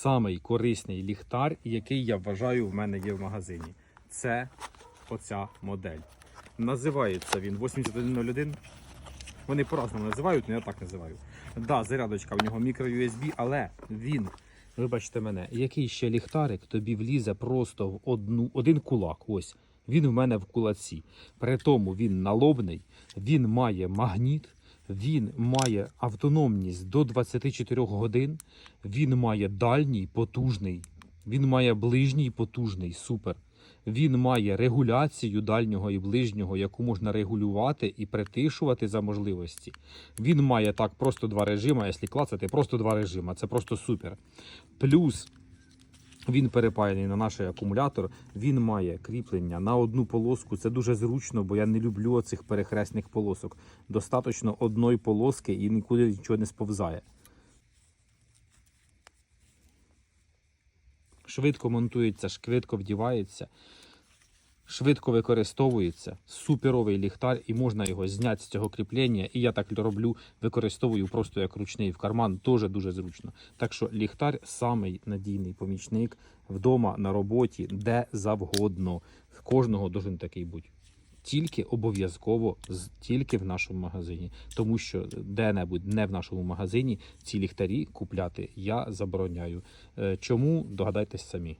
самий корисний ліхтар, який я вважаю в мене є в магазині. Це оця модель. Називається він 8101. Вони по-разному називають, але я так називаю. Да, зарядочка в нього мікро USB, але він, вибачте мене, який ще ліхтарик тобі влізе просто в одну, один кулак. Ось. Він в мене в кулаці. При тому він налобний, він має магніт, він має автономність до 24 годин, він має дальній потужний, він має ближній потужний, супер. Він має регуляцію дальнього і ближнього, яку можна регулювати і притишувати за можливості. Він має так просто два режими, якщо клацати, просто два режими. Це просто супер. Плюс він перепаяний на наш акумулятор. Він має кріплення на одну полоску. Це дуже зручно, бо я не люблю цих перехресних полосок. Достаточно одної полоски і нікуди нічого не сповзає. Швидко монтується, швидко вдівається, швидко використовується. Суперовий ліхтар, і можна його зняти з цього кріплення. І я так роблю, використовую просто як ручний в карман, теж дуже зручно. Так що ліхтар самий надійний помічник вдома, на роботі, де завгодно. В кожного должен такий бути. Тільки обов'язково тільки в нашому магазині, тому що де-небудь не в нашому магазині ці ліхтарі купляти я забороняю. Е, Чому догадайтесь самі.